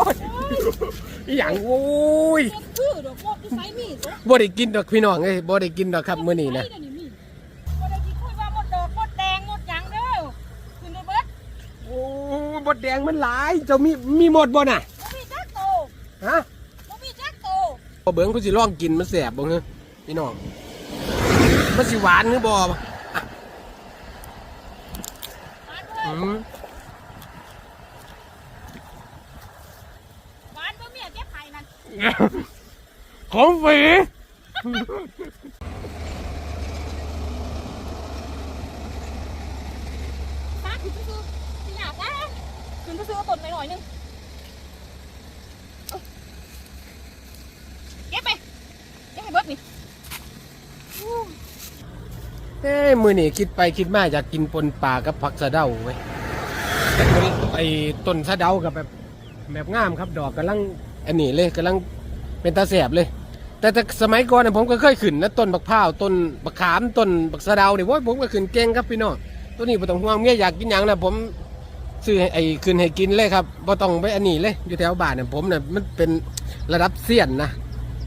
ยอหย่างโอ้ยเจ็บคือดอกหมดที่ไสมีดอกบ่ได้กินดอกพี่น้องเอ้ยบ่ได้กินดอกครับมื้อนี้นะไสเดี๋ยวมีบ่ได้กินคุยว่าหมดดอกหมดแดงหมดหยังเด้อขึ้นได้เบิดโอ้ยมดแดงมันหลาย เจ้ามีมีหมดบ่น่ะ บ่มีจักโตฮะบ่มีจักโตบ่เบิ่งกูสิลองกินมันแสบบ่เฮ้ยพี่น้อง มันสิหวานหรือบ่มาเด้อือม หวานบ่มีเจ็บไผนั่น ของฟรีตาขึ้นไปซื้อสิอยากได้ขึ้นไปซื้อเอาต้นหน่อยๆหนึงเอาเก็บไปเก็บให้เบิดนี่เอ้ยมื้อนี้คิดไปคิดมาอยากกินปนปลากับผักสะเดาเว้ยแต่ไอ้ต้นสะเดากับแบบแบบงามครับ ดอกกำลัง อันนี้เลยกำลังเป็นตาแสบเลย แต่แต่สมัยก่อนนะผมก็เคยขึ้นนะต้นบักพร้าวต้นบักขามต้นบักสะเดาเนี่ยว่าผมก็ขึ้นเก่งครับพี่น้องตัวนี้บ่ต้องห่วงเมียอยากกินยังนะผมซื้อไอ้ขึ้นให้กินเลยครับบ่ต้องไปอันนี้เลยอยู่แถวบ้านเนี่ยผมเนี่ยมันเป็นระดับเสี้ยนนะ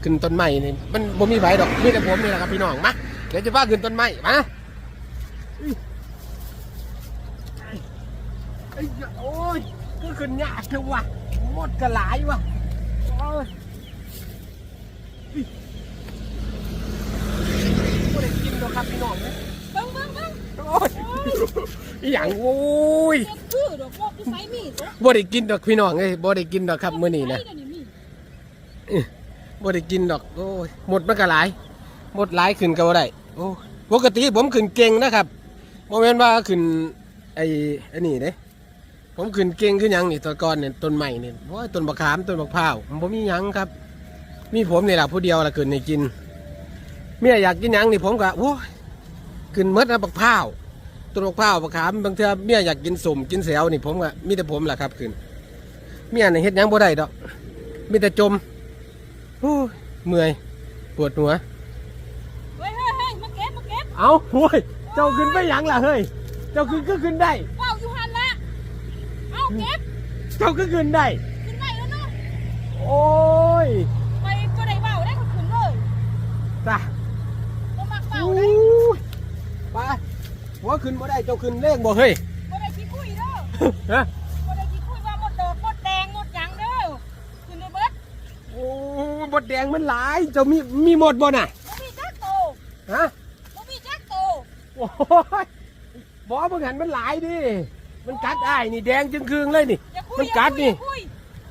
ขึ้นต้นไม้นี่มันบ่มีไผดอกมีแต่ผมนี่แหละครับพี่น้องมาเดี๋ยวจะพาขึ้นต้นไม้มาเอ้โอ้ยก็ขึ้นยากเถอะวะหมดกระหลายวะ บ่ได้กินดอกครับพี่น้องเอ้ยเบิ่งเบิ่งเบิ่งโอ้ยอหย่างโอ้ยเจ็บคือดอกหมดที่ไสมีดอกบ่ได้กินดอกพี่น้องเอ้ยบ่ได้กินดอกครับมื้อนี้นะไสเดี๋ยวมีบ่ได้กินดอกโอ้ยหมดมันก็หลาย หมดหลายขึ้นก็บ่ได้โอ้ยปกติผมขึ้นเก่งนะครับบ่แม่นว่าขึ้นไอ้อันนี้เด้ ผมขึ้นเก่งคือหยังนี่ตอนก่อนเนี่ยต้นใหม่นี่โอ้ยต้นบักขามต้นบักพร้าวผมบ่มีหยังครับ มีผมนี่ล่ะผู้เดียวล่ะขึ้นให้กินเมียอยากกินหยังนี่ผมก็โอ้ยขึ้นหมดนะบักพร้าวต้นมะพร้าวมะขามบางเทื่อเมียอยากกินสมกินแสวนี่ผมก็มีแต่ผมแหละครับขึ้นเมียน่ะเฮ็ดหยังบ่ได้ดอกมีแต่จมโอ้ยเมื่อยปวดหัวเฮ้ยเฮ้ยเฮ้ยมาเก็บมาเก็บเอาโว้ยเจ้าขึ้นไปหยังล่ะเฮ้ยเจ้าขึ้นก็ขึ้นได้ ว้าวอยู่หันละ เอาเก็บเจ้าก็ขึ้นได้ ขึ้นได้แล้วเนาะโอ้ยไปก็ได้เบาได้ก็ขึ้นเลยจ้ะบ่มักเบาโอ้ได้ยไปหัวขึ้นบ่ได้เจ้าขึ้นเลขบ่เฮ้ยบ่ได้ขี้คุยเด้อฮะบ่ได้ขี้คุยว่าหมดดอกหมดแดงหมดหยังเด้อขึ้นได้เบิดโอ้ยบดแดงมันหลายเจ้ามีมีหมดบ่น่ะบ่มีจักโตฮะบ่มีจักโตโอ้ยบอกว่าหันมันหลายดิ มันกัดได้ายนี่แดงจึงคืองเลยนี่ อย่าคุยมันกัดนี่ อย่าคุย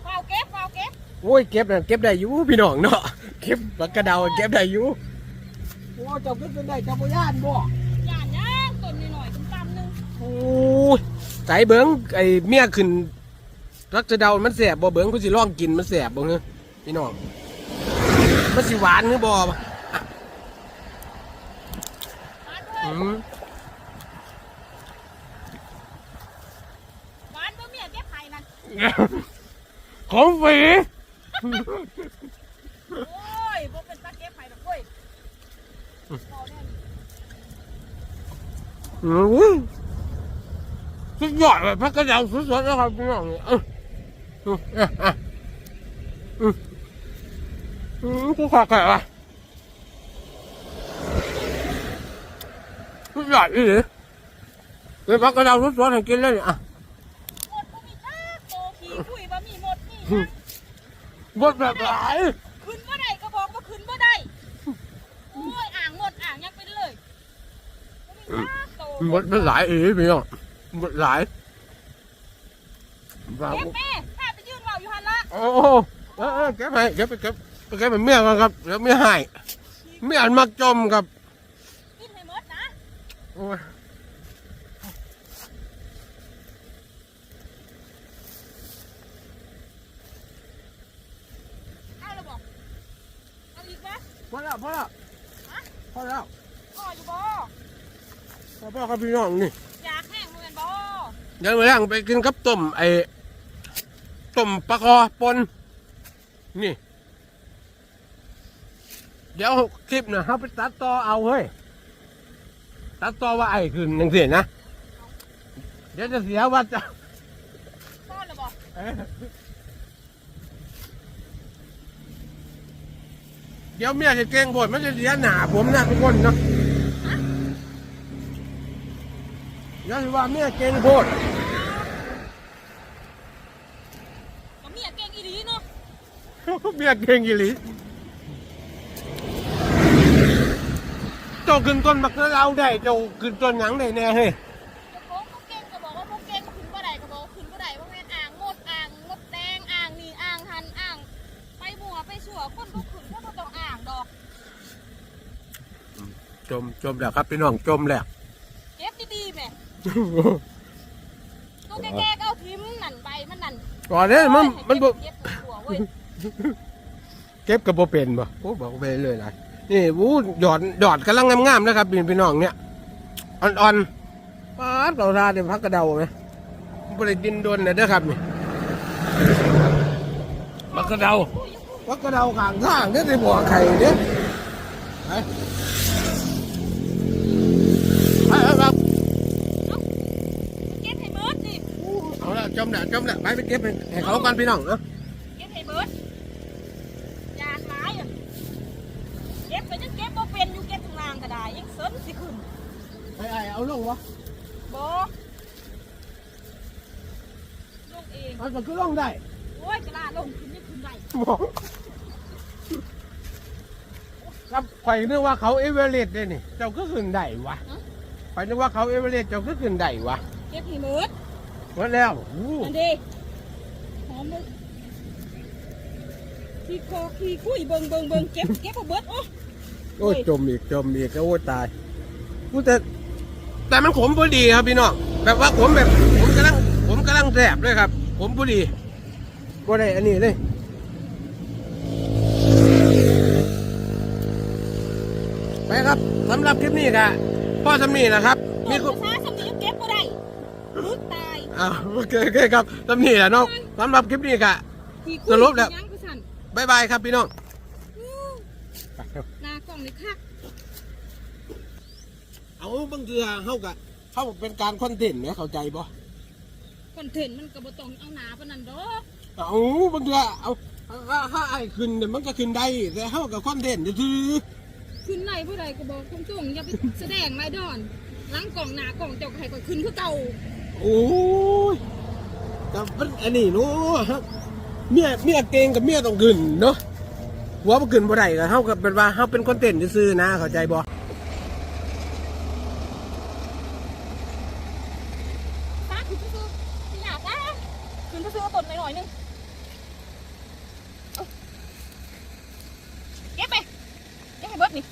เบาเก็บเบาเก็บโอ้ยเก็บนะเก็บได้อยู่พี่น้องเนาะเก็บปากกระเดาเก็บได้อยู่โอ้เจ้าก็เป็นได้เจ้าพ่ย่านบ่ย่านย่างต้นนิดหน่อยๆตำๆหนึงโอ้ยใจเบิ้งไอ้เมียขึ้นรักจะเดามันแสบบ่เบิ้งกูสิลองกินมันแสบบ่เฮ้ยพี่น้องมันสิหวานหรือบ่มาเด้อือม หวานบ่มีเจ็บไผนั่น ของฟรีโอ้ยบ่เป็นตาเก็บไผดอกเว้ยเอาแน่นอืมสุดยอดเลยพักกระเดาสุดๆแล้วครับพี่น้องเอออืมอะอะอืมอืมกูขอแก่ละสุดยอดอีหลีเป็นพักกระเดาสุดๆให้กินเลยเนี่ยอะ หมดบ่มีจักโตขี้คุยบ่มีหมดนี่ บดแบบหลายขึ้นบ่ได้ก็บอกว่าขึ้นบ่ได้โอ้ยอ่างหมดอ่างยังไปเลยบ่มีจักโตบดเป็นหลายอีหลีพี่น้องบดหลายว้าวเก็บแม่ข้าไปยืนเว้าอยู่หั่นละโอ้โหเออเออเก็บให้เก็บไปเก็บไปเก็บไปเมียกันครับเดี๋ยวเมียให้เมียอันมักจมครับกินให้หมดนะโอ้ย เอาละบอกเอาอีกไหม พอ แล้วพอแล้วพอแล้วพ่ออยู่บ่พอแล้วครับพี่น้องนี่อยากแห้งเหมือนบ่เดี๋ยวมาย่างไปกินกับต้มไอ้ต้มปลาคอปนนี่ เดี๋ยวคลิปนะเขาไปตัดต่อเอาเฮ้ยตัดต่อว่าไอ้คืนยังเสียนะ เดี๋ยวจะเสียว่าจะพ่อละบอกเอ้ย เดี๋ยวเมียจะเก่งโพดมันจะเสียหนาผมนะทุกคนเนาะเดี๋ยวสิว่าเมียเก่งโพดก็เมียเก่งอีหลีเนาะเมียเก่งอีหลีเจ้าขึ้นต้นมักเราได้เจ้าขึ้นต้นหยังได้แน่เฮ้ย เจ้าของเขาเก่งก็บอกว่าพวกเก่งขึ้นบ่ได้ก็บอกว่าขึ้นบ่ได้ว่าแม่นอ่างงดอ่างงดแดงอ่างนี่อ่างหันอ่าง ไปบัวไปชั่วคนบ่ขึ้นก็บ่ต้องอ่างดอก จมจมแล้วครับพี่น้องจมแล้วเก็บดีๆแหม่ตัวแก่ๆก็เอาทิมนั่นใบมันนั่นก่อนเด้อมันมันบ่เก็บหัวเว้ยเก็บกับบ่เป็นบ่โอ้บอกไปเลยหลายนี่วู้หยอดหยอดกำลังงามๆนะครับพี่พี่น้องเนี่ยอ่อนๆป๊าดเราทาเดี๋ยวพักกระเดาไหมบ่ได้ดินโดนนะเด้อครับนี่พักกระเดาพักกระเดาข้างทางเด้อสิบ่ไข่เด้อไปไปไปครับ เก็บให้เบิดดิ เอาละจมละจมละไปไปเก็บให้ให้เขากันพี่น้องเนาะเก็บให้เบิดอยากหลายอะเก็บไปยังเก็บบ่เป็นอยู่เก็บข้างล่างก็ได้ยังเสริมสิขึ้นไอ้ไอ้เอาลงวะบ่ลงเองเอาก็คือลงได้โอ้ยกระลาลงขึ้นยังขึ้นได้บอกครับข่อยนึกว่าเขาเอเวอเรสต์เลยนี่เจ้าก็ขึ้นได้วะข่อยนึกว่าเขาเอเวอเรสต์เจ้าก็ขึ้นได้วะเก็บให้เบิด หมดแล้วอู้อันเด้หอมเลยขี้คอขี้คุยเบิ่งเบิ่งเบิ่งเก็บเก็บเอาเบิดโอ้โอ้ยจมอีกจมอีกโอ้ยตายกูแต่แต่มันขมพอดีครับพี่น้องแบบว่าขมแบบผมกำลังผมกำลังแสบเลยครับ ผมพอดีก็ได้อันนี้เลยไปครับสำหรับคลิปนี้ครับพ่อสำนีนะครับ อ้าวโอเคโอเคครับสำนีแหละน้องสำหรับคลิปนี้ค่ะขี้คุยสรุปแล้ว ยังกูสั่นบายบายครับพี่น้องอื้อหน้ากล้องนี่คัก เอาบางเทือเข้ากับเข้าเป็นการคอนเทนต์เนี่ยเข้าใจบ่คอนเทนต์มันก็บ่ต้องเอาหนาปานนั้นดอกเอาบางเทือเอาถ้าถ้าไอ้ขึ้นเนี่ยมันก็ขึ้นได้แต่เข้ากับคอนเทนต์ซื่อขึ้นไหนผู้ใดก็บอกตรงๆอย่าไปแสดงไรดอนหลังกล่องหน้ากล่องเจ้าก็ให้ก็ขึ้นคือเก่า โอ้ยแต่มันอันนี้เนาะเมียเมียเก่งกับเมียต้องขึ้นเนาะหัวมันขึ้นบ่ได้ก็เฮากับเป็นว่าเฮาเป็นคอนเทนต์ซื่อๆนะเข้าใจบ่ฟ้าขึ้นซื่อสิอยากนะขึ้นซื่อต้นหน่อยๆนึงเก็บไปเก็บให้เบิดนี่